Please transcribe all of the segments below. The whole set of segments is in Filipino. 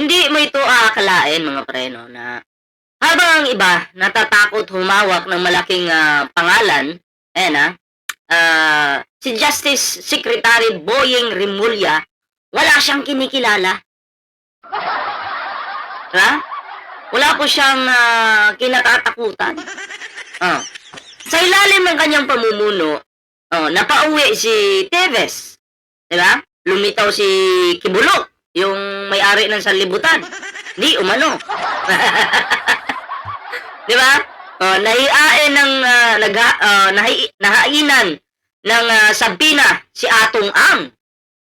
Hindi mo ito aakalain mga pre no, na habang ang iba natatakot humawak ng malaking ah, pangalan, ayan ah, ah, si Justice Secretary Boying Rimulya, wala siyang kinikilala. Ha? Wala po siyang ah, kinatatakutan. Ah. Sa ilalim ng kanyang pamumuno, oh, napauwi si Teves. Di ba? Lumitaw si Kibulok, yung may-ari ng sanlibutan. Di umano. Di ba? Oh, nahiain ng ah, nagha, ah, nahi, nahainan ng ah, Sabina si Atong Ang.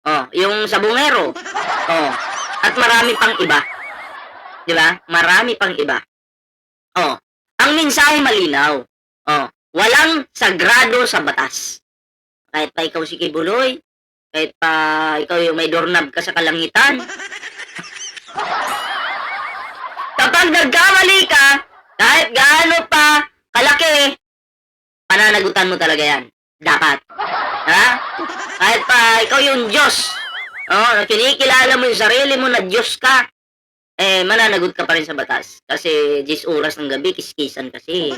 Oh, yung sabungero. Oh, at marami pang iba. Di ba? Marami pang iba. Oh, ang mensahe malinaw. Oh, walang sagrado sa batas. Kahit pa ikaw si Kibuloy, kahit pa ikaw yung may doorknob ka sa kalangitan. Kapag nagkamali ka, kahit gaano pa kalaki, pananagutan mo talaga yan. Dapat. Ha? Kahit pa ikaw yung Diyos. Oh, na kinikilala mo yung sarili mo na Diyos ka. Eh, mananagot ka pa rin sa batas. Kasi 10 oras ng gabi, kiskisan kasi.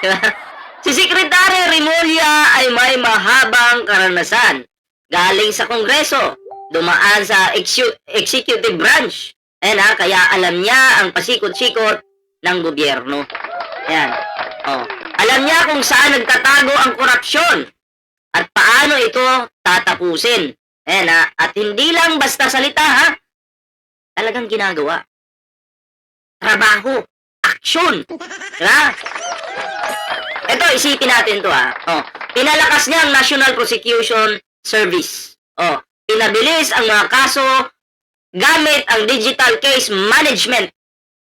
Diba? Si Secretary Rimulya ay may mahabang karanasan. Galing sa Kongreso, dumaan sa executive branch. Ayan ha, kaya alam niya ang pasikot-sikot ng gobyerno. Ayan. Oh. Alam niya kung saan nagtatago ang korupsyon at paano ito tatapusin. Ayan ha, at hindi lang basta salita ha, talagang ginagawa. Trabaho, aksyon. Diba? Ito, isipin natin to ha. Oh, pinalakas niya ang National Prosecution Service. Oh, pinabilis ang mga kaso gamit ang digital case management.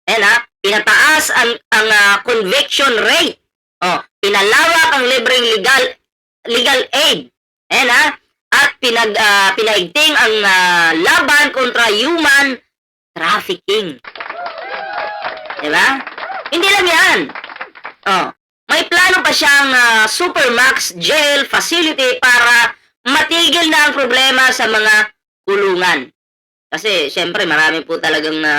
Ayan ha, pinataas ang, ang ah, conviction rate. Oh, pinalawak ang libreng legal legal aid. Ayan ha, at pinag ah, pinaigting ang ah, laban kontra human trafficking. Diba? Hindi lang yan. Oh, pa siyang ah, Supermax jail facility para matigil na ang problema sa mga kulungan. Kasi syempre marami po talagang na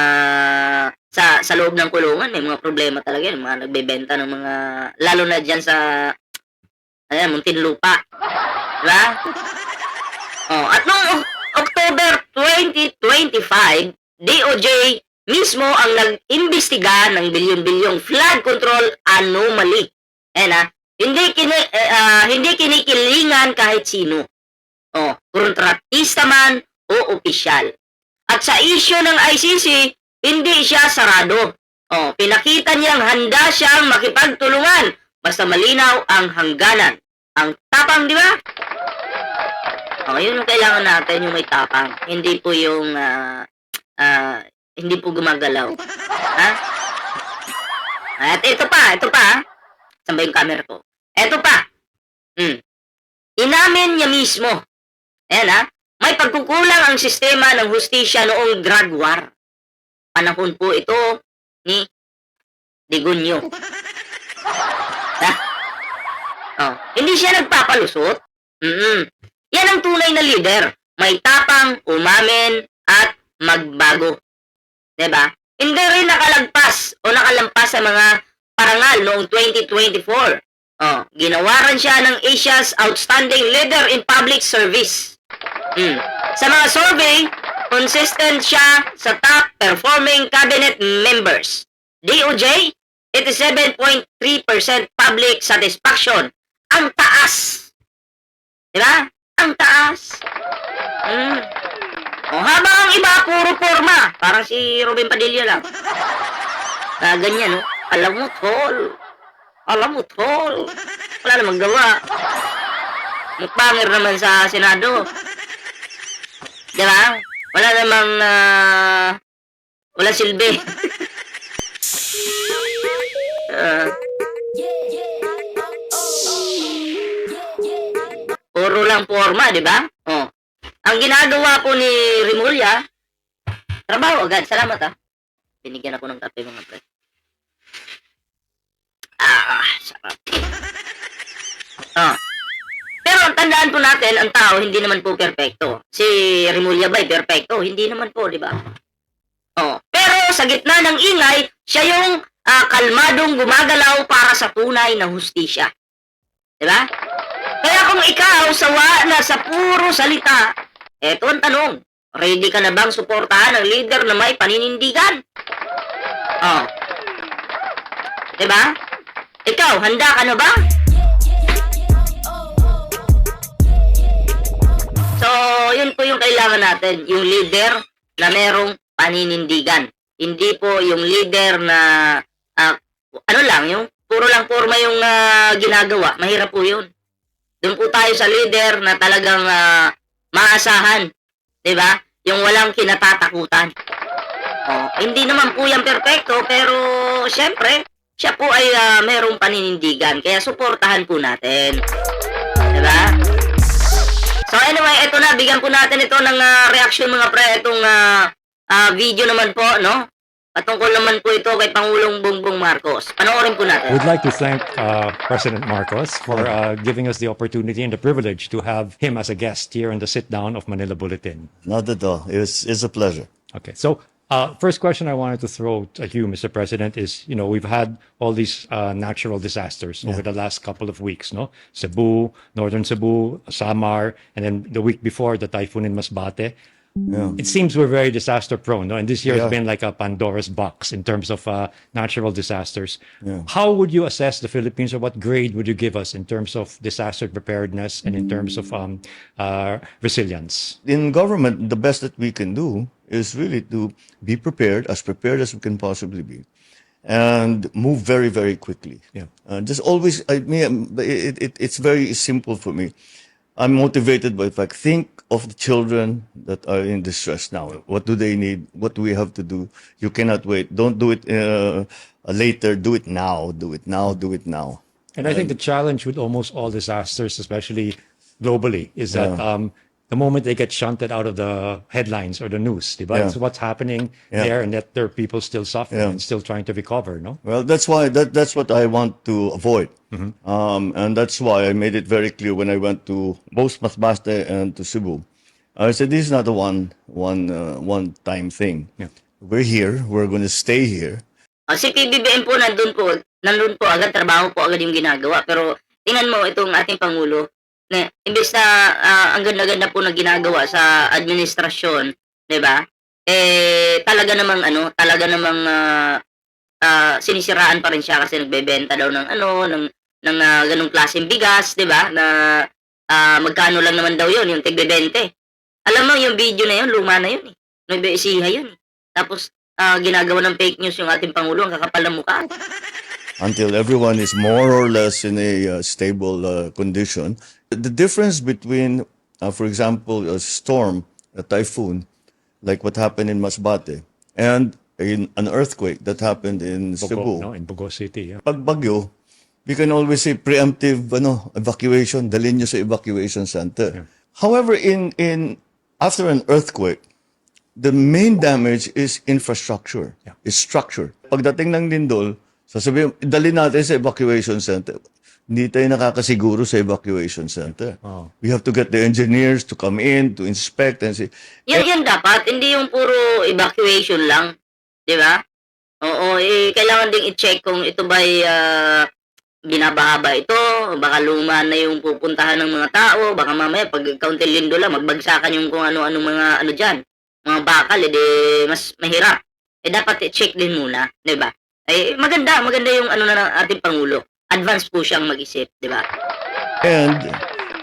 sa sa loob ng kulungan may mga problema talaga yan, mga nagbebenta ng mga lalo na diyan sa ayan, Muntinlupa. Diba? Oh, at noong October 2025, DOJ mismo ang nag-imbestiga ng bilyon-bilyong flood control anomaly. Ayan ha, hindi, kini, ah, hindi kinikilingan kahit sino. Oh, kontratista man o opisyal. At sa issue ng ICC, hindi siya sarado. Oh, pinakita niyang handa siyang makipagtulungan basta malinaw ang hangganan. Ang tapang, di ba? Oh, yun yung kailangan natin, yung may tapang. Hindi po yung ah, ah, hindi po gumagalaw. Ha? At ito pa, ito pa. Saan ba yung camera ko? Ito pa. Hmm. Inamin niya mismo. Ayan ha. May pagkukulang ang sistema ng hustisya noong drug war. Panahon po ito ni Digunyo. Ha? Oh, hindi siya nagpapalusot. Mm Yan ang tunay na leader. May tapang, umamin, at magbago. ba? Hindi rin nakalagpas o nakalampas sa mga parangal noong 2024. Oh, ginawaran siya ng Asia's Outstanding Leader in Public Service. Hmm. Sa mga survey, consistent siya sa top performing cabinet members. DOJ, 87.3% public satisfaction. Ang taas. Diba? Ang taas. Hmm. O habang ang iba, puro forma. Parang si Robin Padilla lang. Ah, ganyan, no? Alam mo, tol. Alam mo, tol. Wala namang gawa. Mukbangir naman sa Senado. Di ba? Wala namang, ah, wala silbi. Ah, puro lang forma, di ba? Oh. Ang ginagawa po ni Rimulya, trabaho agad. Salamat ah. Binigyan ako ng kape mga pre. Ah, sarap. Ah. Pero ang tandaan po natin, ang tao hindi naman po perpekto. Si Remulla Bay, perpekto. Hindi naman po, di ba? Oh. Pero sa gitna ng ingay, siya yung ah, kalmadong gumagalaw para sa tunay na hustisya. Di ba? Kaya kung ikaw sawa na sa puro salita, eto ang tanong, ready ka na bang suportahan ng leader na may paninindigan? Oh. Di ba? Ikaw, handa ka na ba? So, yun po yung kailangan natin, yung leader na merong paninindigan. Hindi po yung leader na ah, ano lang, yung puro lang forma yung ah, ginagawa. Mahirap po yun. Doon po tayo sa leader na talagang ah, maasahan. ba? Yung walang kinatatakutan. Oh, hindi naman po yan perfecto, pero syempre, siya po ay ah, merong paninindigan. Kaya suportahan po natin. 'Di ba? So anyway, ito na, bigyan po natin ito ng ah, reaction mga pre, itong ah, ah, video naman po, no? Patungkol naman po ito kay Pangulong Bongbong Marcos. Panoorin po natin. We'd like to thank uh, President Marcos for uh, giving us the opportunity and the privilege to have him as a guest here in the sit down of Manila Bulletin. Not at all. It was, it's a pleasure. Okay, so uh, first question I wanted to throw at you, Mr. President, is you know we've had all these uh, natural disasters over the last couple of weeks, no? Cebu, northern Cebu, Samar, and then the week before the typhoon in Masbate. Yeah. It seems we're very disaster prone, no? And this year has been like a Pandora's box in terms of uh, natural disasters. Yeah. How would you assess the Philippines, or what grade would you give us in terms of disaster preparedness and in terms of um, uh, resilience? In government, the best that we can do is really to be prepared, as prepared as we can possibly be, and move very, very quickly. Yeah. Uh, just always, I mean, it, it, it's very simple for me. I'm motivated by the fact, think of the children that are in distress now. What do they need? What do we have to do? You cannot wait. Don't do it uh, later. Do it now. Do it now. Do it now. And I think the challenge with almost all disasters, especially globally, is that um, the moment they get shunted out of the headlines or the news, diba? Yeah. it's what's happening Yeah. there, and that there are people still suffering Yeah. and still trying to recover. No, Well, that's why that that's what I want to avoid, um, and that's why I made it very clear when I went to both Masbate and to Cebu. I said this is not a one one uh, one time thing. Yeah. We're here. We're going to stay here. Ah, si PBBM po nandun po, nandun po agad, trabaho po agad yung ginagawa. Pero tingnan mo itong ating Pangulo, na imbes na ah, ang ganda-ganda po na ginagawa sa administrasyon, di ba? Eh, talaga namang ano, talaga namang ah, ah, sinisiraan pa rin siya kasi nagbebenta daw ng ano, ng, ng ah, ganong klaseng bigas, di ba? Na ah, magkano lang naman daw yun, yung tigbe 20. Alam mo, yung video na yun, luma na yun eh. Nuebe Ecija yun eh. Tapos, ah, ginagawa ng fake news yung ating Pangulo, ang kakapal ng mukha. until everyone is more or less in a uh, stable uh, condition. The difference between, uh, for example, a storm, a typhoon, like what happened in Masbate, and in an earthquake that happened in Bogo, Cebu. no, in Bogo City. Yeah. Pag bagyo, we can always say preemptive ano, evacuation, dalhin nyo sa evacuation center. However, in, in, after an earthquake, the main damage is infrastructure, Yeah. is structure. Pagdating ng lindol, sasabihin, dalhin natin sa evacuation center. Hindi tayo nakakasiguro sa evacuation center. Oh. We have to get the engineers to come in, to inspect and say, Yan, yan dapat, hindi yung puro evacuation lang. Di ba? Oo, eh, kailangan ding i-check kung ito ba'y ah, binabaha ba ito, baka luma na yung pupuntahan ng mga tao, baka mamaya pag kaunti lindo lang, magbagsakan yung kung ano-ano mga ano dyan, mga bakal, edi mas mahirap. Eh dapat i-check din muna, di ba? Eh maganda, maganda yung ano na ng ating Pangulo. Advance po siyang mag-isip, di ba? And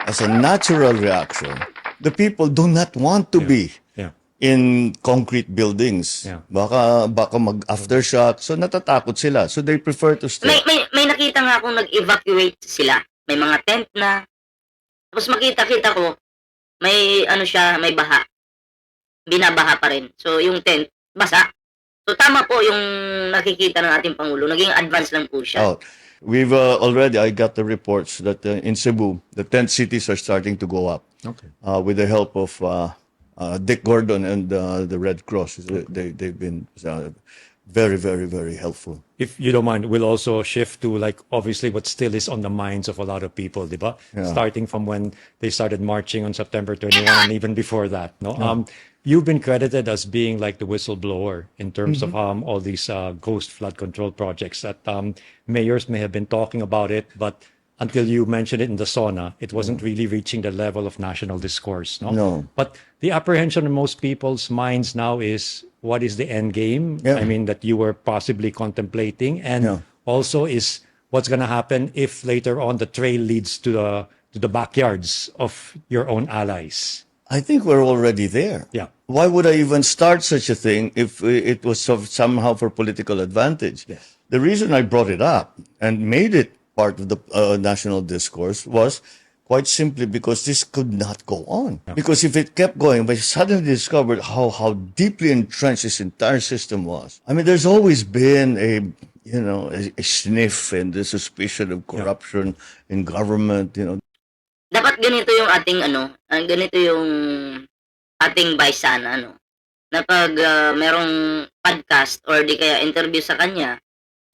as a natural reaction, the people do not want to be Yeah. in concrete buildings. Yeah. Baka baka mag aftershock, so natatakot sila. So they prefer to stay. May, may, may nakita nga akong nag-evacuate sila. May mga tent na. Tapos makita-kita ko, may ano siya, may baha. Binabaha pa rin. So yung tent, basa. So tama po yung nakikita ng ating Pangulo. Naging advance lang po siya. out. We've uh, already I got the reports that uh, in Cebu, the tent cities are starting to go up Okay. uh, with the help of uh, uh, Dick Gordon and uh, the Red Cross. They they've been uh, very, very, very helpful. if you don't mind, we'll also shift to like obviously what still is on the minds of a lot of people, diba? Yeah. Starting from when they started marching on September 21 and even before that. No, um, you've been credited as being like the whistleblower in terms of um all these uh, ghost flood control projects that um mayors may have been talking about it, but until you mentioned it in the sauna, it wasn't really reaching the level of national discourse. No, No. but the apprehension in most people's minds now is what is the end game? Yeah. I mean, that you were possibly contemplating, and Yeah. also is what's going to happen if later on the trail leads to the to the backyards of your own allies. I think we're already there. Yeah. Why would I even start such a thing if it was somehow for political advantage? Yes. The reason I brought it up and made it part of the uh, national discourse was quite simply because this could not go on. Because if it kept going, we suddenly discovered how, how deeply entrenched this entire system was. I mean, there's always been a, you know, a, a sniff and the suspicion of corruption in government, you know, dapat ganito yung ating ano, ang ganito yung ating vice ano. Na pag ah, merong podcast or di kaya interview sa kanya,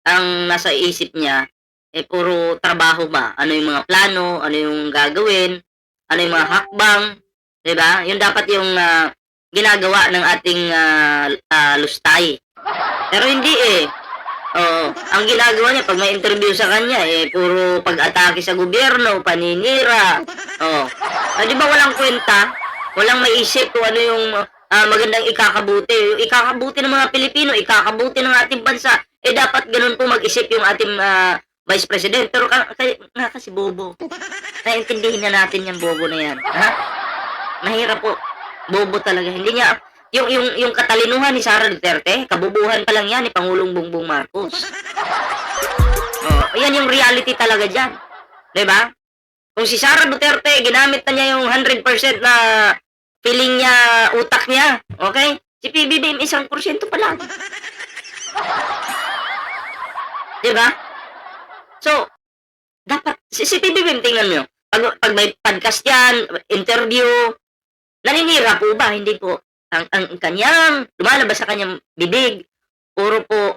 ang nasa isip niya eh puro trabaho ba? Ano yung mga plano, ano yung gagawin, ano yung mga hakbang, 'di ba? Yun dapat yung ah, ginagawa ng ating ah, ah, lustay. Pero hindi eh. Oo. Ang ginagawa niya pag may interview sa kanya eh puro pag-atake sa gobyerno, paninira. Oo. Ah, di ba walang kwenta? Walang maisip kung ano yung ah, magandang ikakabuti. Yung ikakabuti ng mga Pilipino, ikakabuti ng ating bansa. Eh dapat ganun po mag-isip yung ating ah, Vice President. Pero ka, kay, nga kasi bobo. Naintindihin na natin yung bobo na yan. Ha? Mahirap po. Bobo talaga. Hindi niya, yung, yung, yung katalinuhan ni Sara Duterte, kabubuhan pa lang yan ni Pangulong Bongbong Marcos. Oh, yan yung reality talaga dyan. 'Di ba? Kung si Sara Duterte, ginamit na niya yung 100% na feeling niya, utak niya, okay? Si PBBM, isang porsyento pa lang. 'Di ba? So, dapat, si, si PBBM, tingnan mo, pag, pag may podcast yan, interview, naninira po ba? Hindi po. Ang, ang kanyang, lumalabas sa kanyang bibig, puro po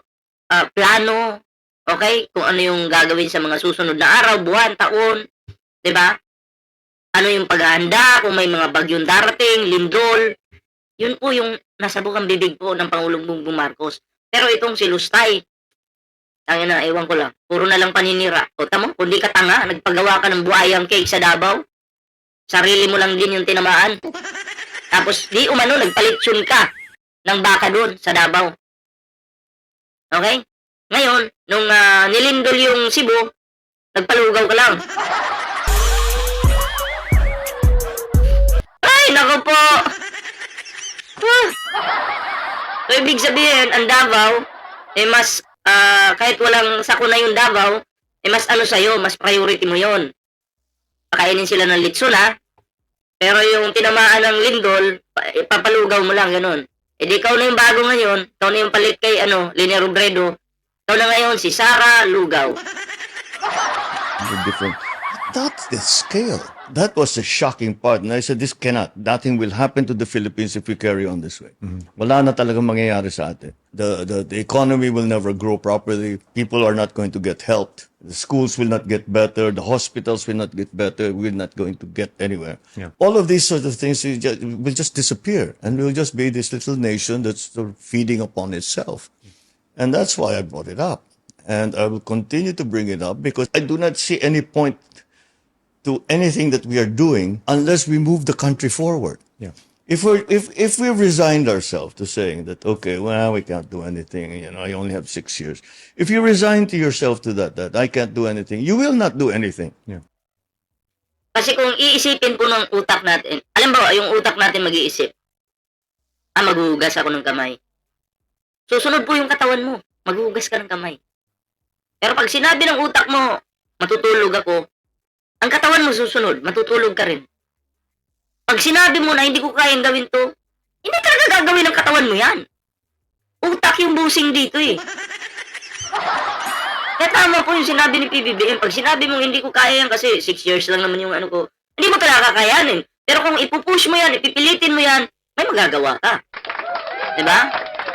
ah, plano, okay? Kung ano yung gagawin sa mga susunod na araw, buwan, taon, 'di ba? Ano yung paghahanda, kung may mga bagyong darating, lindol, yun po yung nasa bukang bibig po ng Pangulong Bongbong Marcos. Pero itong si Lustay, Tangin na, ewan ko lang. Puro na lang paninira. O tamo, kung di ka tanga, nagpagawa ka ng buhayang cake sa Davao, sarili mo lang din yung tinamaan. Tapos, di umano, nagpalitsyon ka ng baka doon sa Davao. Okay? Ngayon, nung ah, nilindol yung Cebu, nagpalugaw ka lang. Ay, nako po! Ah. So, ibig sabihin, ang Davao, eh mas, ah, kahit walang sakuna yung Davao, eh mas ano sa'yo, mas priority mo yon. Pakainin sila ng litson, ha? Pero yung tinamaan ng lindol, pa- papalugaw mo lang, ganun. Eh di ikaw na yung bago ngayon, ikaw na yung palit kay, ano, Linia Robredo, ikaw na ngayon, si Sara Lugaw. different. That's the scale. That was the shocking part. And I said, this cannot. Nothing will happen to the Philippines if we carry on this way. Wala na talagang mangyayari sa atin. The, the, the economy will never grow properly. People are not going to get helped. The schools will not get better. The hospitals will not get better. We're not going to get anywhere. Yeah. All of these sort of things will just, will just disappear. And we'll just be this little nation that's sort of feeding upon itself. And that's why I brought it up. And I will continue to bring it up because I do not see any point to anything that we are doing unless we move the country forward. Yeah. If we if if we resigned ourselves to saying that okay, well we can't do anything, you know, I only have six years. If you resign to yourself to that that I can't do anything, you will not do anything. Kasi kung iisipin po ng utak natin, alam ba, yung utak natin mag-iisip, ah, maghuhugas ako ng kamay. Susunod po yung katawan mo, maghuhugas ka ng kamay. Pero pag sinabi ng utak mo, matutulog ako, ang katawan mo susunod, matutulog ka rin. Pag sinabi mo na hindi ko kayang gawin to, hindi talaga gagawin ng katawan mo yan. Utak yung busing dito eh. Kaya tama po yung sinabi ni PBBM. Pag sinabi mo hindi ko kaya yan kasi 6 years lang naman yung ano ko, hindi mo talaga kakayanin. Pero kung ipupush mo yan, ipipilitin mo yan, may magagawa ka. 'Di ba?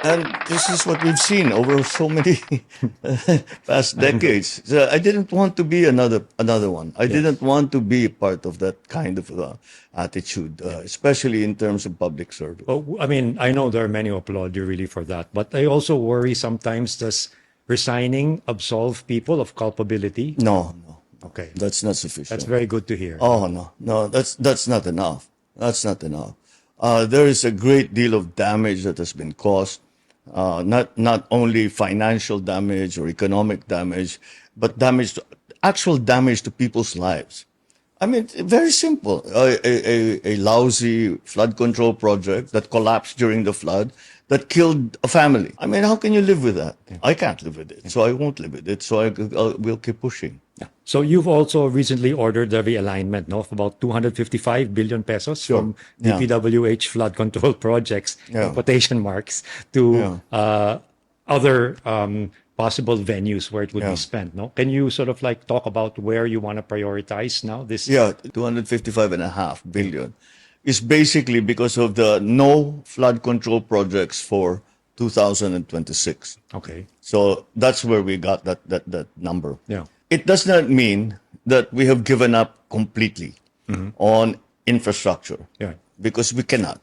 And this is what we've seen over so many past decades. So I didn't want to be another another one. I didn't want to be part of that kind of uh, attitude, uh, especially in terms of public service. Well, I mean, I know there are many who applaud you really for that, but I also worry sometimes does resigning absolve people of culpability? No, no, Okay. that's not sufficient. That's very good to hear. Oh no, no, that's that's not enough. That's not enough. Uh, there is a great deal of damage that has been caused, uh, not not only financial damage or economic damage, but damage, to, actual damage to people's lives. I mean, very simple. A, a, a, lousy flood control project that collapsed during the flood that killed a family. I mean, how can you live with that? I can't live with it, so I won't live with it. So I, I will keep pushing. So you've also recently ordered the realignment no, of about 255 billion pesos Sure. from Yeah. DPWH flood control projects, Yeah. quotation marks, to uh, other um, possible venues where it would Yeah. be spent. No, can you sort of like talk about where you want to prioritize now? This Yeah, 255 and a half billion is basically because of the no flood control projects for 2026. okay, So that's where we got that that that number. Yeah. It does not mean that we have given up completely on infrastructure. Yeah. Because we cannot.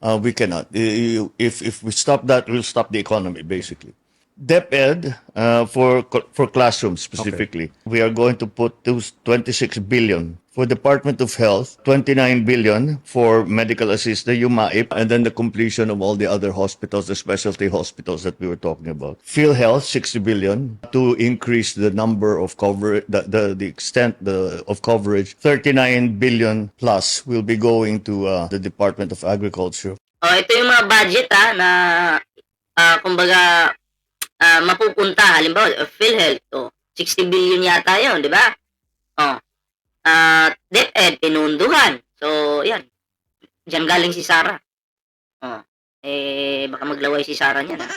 Uh, we cannot. If if we stop that, we'll stop the economy basically. DepEd uh, for for classrooms specifically, we are going to put those 26 billion for Department of Health, 29 billion for medical assistance, UMAIP, and then the completion of all the other hospitals, the specialty hospitals that we were talking about. PhilHealth, 60 billion to increase the number of coverage, the, the, the extent the, of coverage. 39 billion plus will be going to uh, the Department of Agriculture. Oh, ito yung mga budget ah, na ah, kumbaga ah, mapupunta halimbawa uh, PhilHealth oh, 60 billion yata 'yon, di ba? Oh. Ah, DepEd pinunduhan. So, 'yan. Diyan galing si Sara. Oh. Eh baka maglaway si Sara niyan. ah.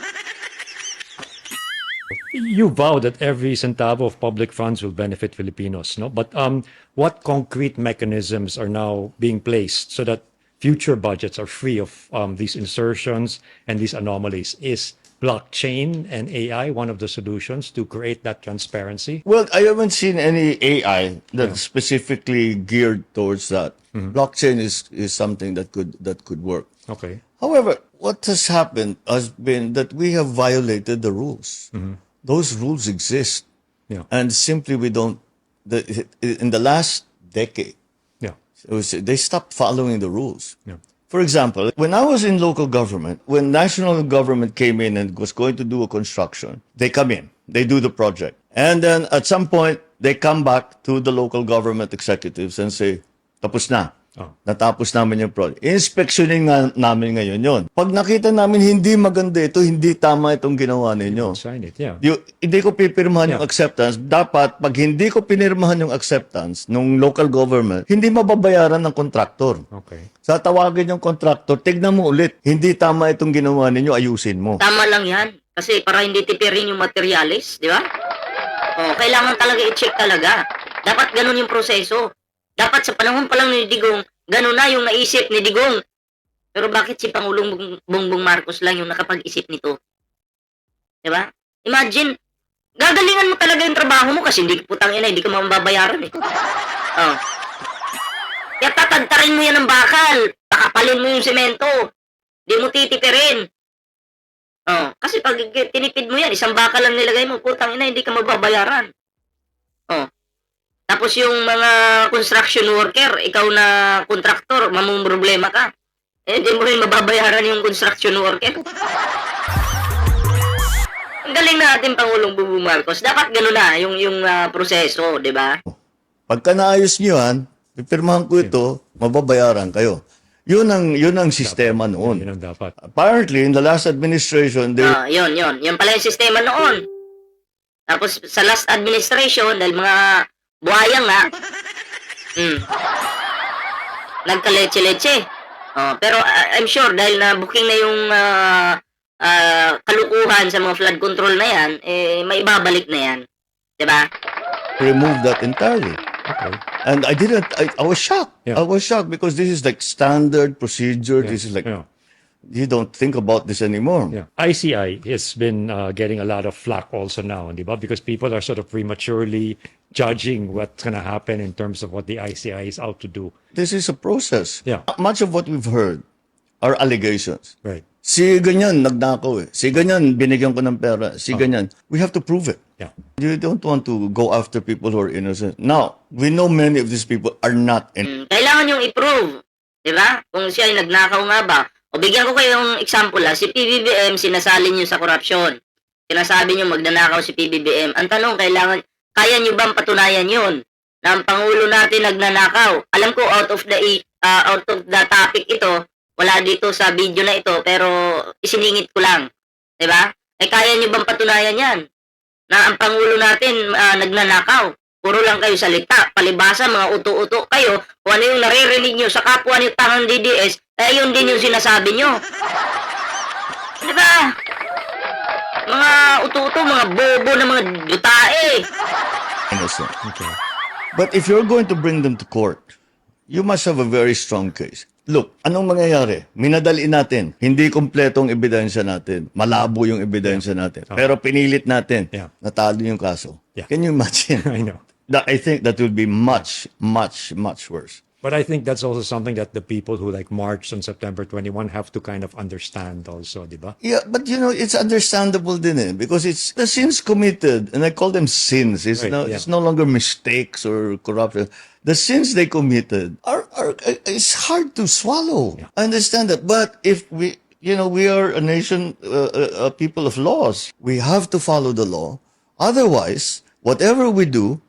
you vow that every centavo of public funds will benefit Filipinos, no? But um, what concrete mechanisms are now being placed so that future budgets are free of um, these insertions and these anomalies? Is blockchain and AI one of the solutions to create that transparency? Well, I haven't seen any AI that's specifically geared towards that. Mm-hmm. Blockchain is, is something that could that could work. Okay. However, what has happened has been that we have violated the rules. Mm-hmm. Those rules exist, Yeah. and simply we don't. The, in the last decade, Yeah. was, they stopped following the rules. Yeah. For example, when I was in local government, when national government came in and was going to do a construction, they come in, they do the project. And then at some point, they come back to the local government executives and say, tapos na. Oh. Natapos namin yung project. Inspeksyonin nga namin ngayon yon. Pag nakita namin hindi maganda ito, hindi tama itong ginawa ninyo. Sign it. Yeah. Yung, hindi ko pipirmahan yung Yeah. acceptance. Dapat, pag hindi ko pinirmahan yung acceptance nung local government, hindi mababayaran ng kontraktor. Okay. Sa tawagin yung kontraktor, tignan mo ulit. Hindi tama itong ginawa ninyo, ayusin mo. Tama lang 'yan kasi para hindi tipirin yung materialis, di ba? Oh, kailangan talaga i-check talaga. Dapat ganun yung proseso. Dapat sa panahon pa lang ni Digong, ganun na yung naisip ni Digong. Pero bakit si Pangulong Bong- Bongbong Marcos lang yung nakapag-isip nito? Di ba? Imagine, gagalingan mo talaga yung trabaho mo kasi hindi putang ina, hindi ka mababayaran eh. Oh. Kaya tatagtarin mo yan ng bakal, pakapalin mo yung semento, di mo titipirin. Oh, kasi pag tinipid mo yan, isang bakal lang nilagay mo, putang ina, hindi ka mababayaran. Oh. Tapos yung mga construction worker, ikaw na kontraktor, mamumroblema ka. Eh, hindi mo rin mababayaran yung construction worker. Ang galing natin Pangulong Bongbong Marcos. Dapat gano'n na yung yung ah, proseso, 'di ba? Pagka naayos nyo yan, pipirmahan ko ito, mababayaran kayo. Yun ang, yun ang sistema noon. Yun ang dapat. Apparently, in the last administration, they, Ah, yun, yun. Yun pala yung sistema noon. Tapos sa last administration, dahil mga buhaya nga, mm, nagkaleche-leche. Oh, pero ah, I'm sure dahil na booking na yung ah, ah, kalukuhan sa mga flood control na yan, eh, may ibabalik na yan. 'Di ba? remove that entirely. Okay. And I didn't, I, I was shocked. Yeah. I was shocked because this is like standard procedure. Yeah. This is like Yeah. You don't think about this anymore. Yeah. ICI has been uh, getting a lot of flack also now, di ba? Because people are sort of prematurely judging what's going to happen in terms of what the ICI is out to do. This is a process. Yeah. Much of what we've heard are allegations. Right. Si ganyan, nagnakaw eh. Si ganyan, binigyan ko ng pera. Si ganyan. We have to prove it. Yeah. You don't want to go after people who are innocent. Now, we know many of these people are not innocent. Mm, Kailangan yung i-prove. Di ba? Kung siya ay nagnakaw nga ba. O bigyan ko kayong example ha. Si PBBM, sinasali niyo sa korupsyon. Sinasabi niyo magnanakaw si PBBM. Ang tanong, kailangan, kaya niyo bang patunayan yun? Na ang Pangulo natin nagnanakaw. Alam ko, out of the, ah, out of the topic ito, wala dito sa video na ito, pero isiningit ko lang. Ba? Eh, kaya niyo bang patunayan yan? Na ang Pangulo natin ah, nagnanakaw. Puro lang kayo salita. Palibasa, mga uto-uto kayo. Kung ano yung naririnig nyo sa kapwa niyo tangang DDS, eh yun din yung sinasabi nyo. Di ba? Mga uto-uto, mga bobo na mga dutae. innocent. Okay. But if you're going to bring them to court, you must have a very strong case. Look, anong mangyayari? Minadali natin. Hindi kompletong ebidensya natin. Malabo yung ebidensya natin. Pero pinilit natin. Yeah. Natalo yung kaso. Yeah. Can you imagine? I know. That, I think that would be much, much, much worse. But I think that's also something that the people who like marched on September 21 have to kind of understand also, di ba? Yeah, but you know, it's understandable din eh, because it's the sins committed, and I call them sins. It's Right, no, yeah. it's no longer mistakes or corruption. The sins they committed are, are it's hard to swallow. I understand that, but if we, you know, we are a nation, uh, a, a people of laws. We have to follow the law. Otherwise, whatever we do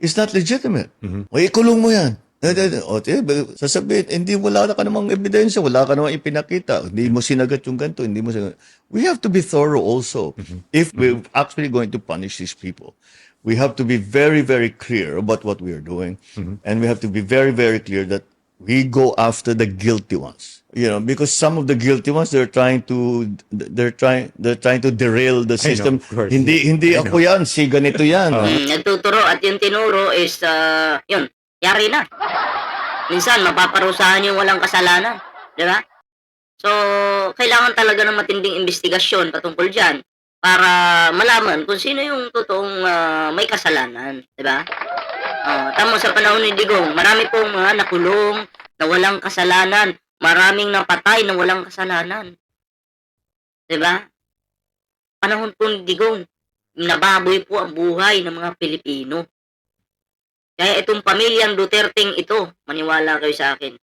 is not legitimate. O ikulong mo yan. O, eh, sasabihin, hindi wala na ka namang ebidensya, wala ka namang ipinakita, hindi mo sinagat yung ganito, hindi mo sinagat. We have to be thorough also. If we're actually going to punish these people, we have to be very, very clear about what we are doing. And we have to be very, very clear that we go after the guilty ones. You know, because some of the guilty ones, they're trying to, they're trying, they're trying to derail the system. of course. Hindi, hindi I ako yan, si ganito yan. Mm, nagtuturo at yung tinuro is, uh, yun, yari na. Minsan, mapaparusahan yung walang kasalanan. Di ba? So, kailangan talaga ng matinding investigasyon patungkol dyan para malaman kung sino yung totoong ah, may kasalanan. Di ba? Ah, tamo sa panahon ni Digong, marami pong mga nakulong na walang kasalanan. Maraming napatay na walang kasalanan. Di ba? Panahon po ni Digong, nababoy po ang buhay ng mga Pilipino. Kaya itong pamilyang Duterteng ito, maniwala kayo sa akin.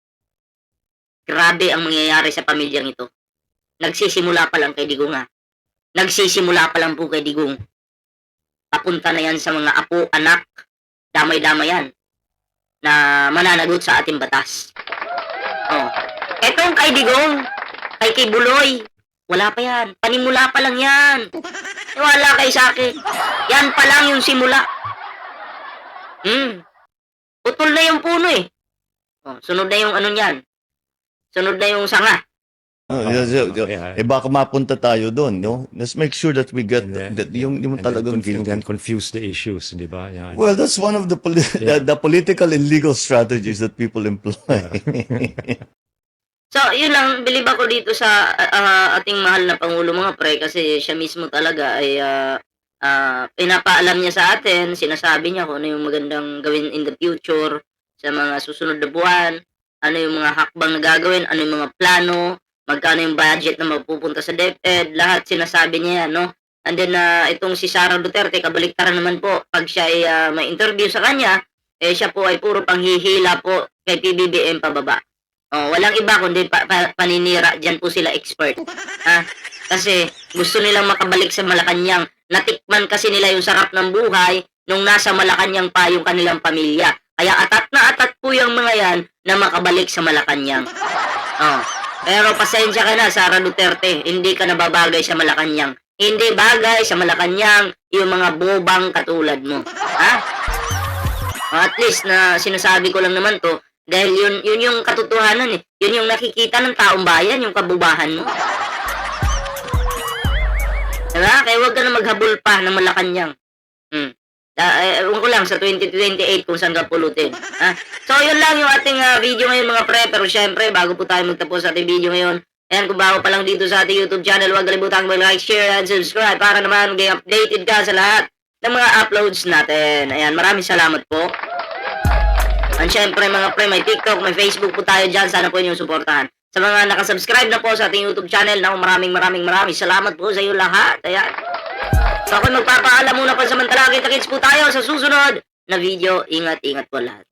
Grabe ang mangyayari sa pamilyang ito. Nagsisimula pa lang kay Digong ha. Nagsisimula pa lang po kay Digong. Papunta na yan sa mga apo, anak, damay-damay yan na mananagot sa ating batas. Oh. Etong kay Digong, kay Kibuloy, wala pa yan. Panimula pa lang yan. Wala kayo sa akin. Yan pa lang yung simula. Hmm. Putol na yung puno eh. Oh, sunod na yung ano niyan. Sunod na yung sanga. Oh, yeah, yeah, yeah. Yeah. Eh baka mapunta tayo doon, no? Let's make sure that we get And then- that yung yung And then, talagang conf- and then confuse the issues, di ba? Yeah. Well, that's one of the, poli- Yeah. the the political and legal strategies that people employ. So, yun lang, bilib ako dito sa ah, ating mahal na Pangulo mga pre kasi siya mismo talaga ay ah, ah, pinapaalam niya sa atin, sinasabi niya kung ano yung magandang gawin in the future sa mga susunod na buwan, ano yung mga hakbang na gagawin, ano yung mga plano, magkano yung budget na mapupunta sa DepEd, lahat sinasabi niya yan, no? And then, ah, itong si Sara Duterte, kabaliktaran naman po, pag siya ay ah, may interview sa kanya, eh siya po ay puro panghihila po kay PBBM pababa. Oh, walang iba kundi pa, pa, paninira. Diyan po sila expert. Ha? Kasi gusto nilang makabalik sa Malacanang. Natikman kasi nila yung sarap ng buhay nung nasa Malacanang pa yung kanilang pamilya. Kaya atat na atat po yung mga yan na makabalik sa Malacanang. Oh. Pero pasensya ka na, Sara Duterte. Hindi ka nababagay sa Malacanang. Hindi bagay sa Malacanang yung mga bobang katulad mo. Ha? At least na sinasabi ko lang naman to dahil yun, yun yung katotohanan eh. Yun yung nakikita ng taong bayan, yung kabubahan mo. Diba? Kaya huwag ka na maghabol pa ng Malacanang. Hmm. Eh, ewan ko lang sa 2028 kung saan ka pulutin. Ha? So, yun lang yung ating ah, video ngayon mga pre. Pero syempre, bago po tayo magtapos sa ating video ngayon, Ayan, kung bago pa lang dito sa ating YouTube channel, huwag kalimutang mag-like, share, and subscribe para naman maging updated ka sa lahat ng mga uploads natin. Ayan, maraming salamat po. And syempre mga pre, may TikTok, may Facebook po tayo dyan. Sana po inyong suportahan. Sa mga nakasubscribe na po sa ating YouTube channel, na maraming maraming maraming salamat po sa iyo lahat. Ayan. So ako magpapaalam muna pa samantala. Kita-kits po tayo sa susunod na video. Ingat-ingat po lahat.